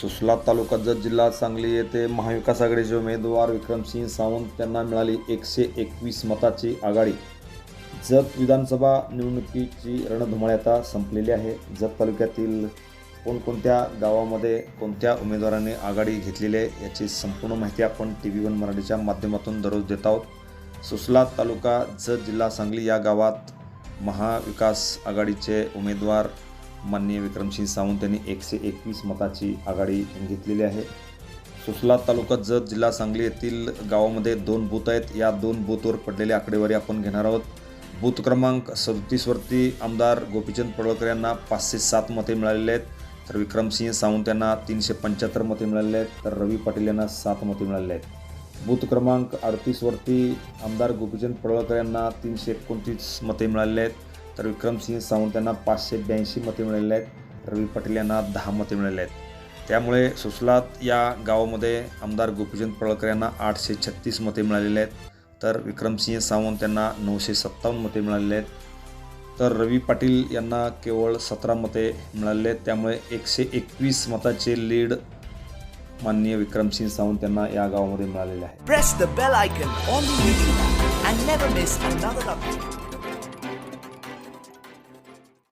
सुसला तालुका जत जिल्हा सांगली येथे महाविकास आघाडीचे उमेदवार विक्रमसिंह सावंत यांना मिळाली एकशे एकवीस मताची आघाडी. जत विधानसभा निवडणुकीची रणधुमाळी आता संपलेली आहे. जत तालुक्यातील कोणकोणत्या गावामध्ये कोणत्या उमेदवाराने आघाडी घेतलेली आहे याची संपूर्ण माहिती आपण टी व्ही वन मराठीच्या माध्यमातून दररोज देत आहोत. सुसला तालुका जत जिल्हा सांगली या गावात महाविकास आघाडीचे उमेदवार माननीय विक्रमसिंह सावंत यांनी एकशे एकवीस मताची आघाडी घेतलेली आहे. सुसला तालुका जत जिल्हा सांगली येथील गावामध्ये दोन बूथ आहेत. या दोन बूथवर पडलेली आकडेवारी आपण घेणार आहोत. बूथ क्रमांक सदतीसवरती आमदार गोपीचंद पडळकर यांना पाचशे सात मते मिळालेले आहेत. तर विक्रमसिंह सावंत यांना तीनशे पंच्याहत्तर मते मिळालेले आहेत. तर रवी पाटील यांना सात मते मिळालेले आहेत. बूथ क्रमांक अडतीसवरती आमदार गोपीचंद पडळकर यांना तीनशे एकोणतीस मते मिळालेले आहेत. तर विक्रमसिंह सावंत यांना पाचशे ब्याऐंशी मते मिळालेले आहेत. रवी पाटील यांना दहा मते मिळाले आहेत. त्यामुळे सुसलात या गावामध्ये आमदार गोपीचंद पळकर यांना आठशे छत्तीस मते मिळालेले आहेत. तर विक्रमसिंह सावंत यांना नऊशे सत्तावन्न मते मिळालेले आहेत. तर रवी पाटील यांना केवळ सतरा मते मिळालेले आहेत. त्यामुळे एकशे एकवीस मताचे लीड माननीय विक्रमसिंह सावंत यांना या गावामध्ये मिळालेले आहे.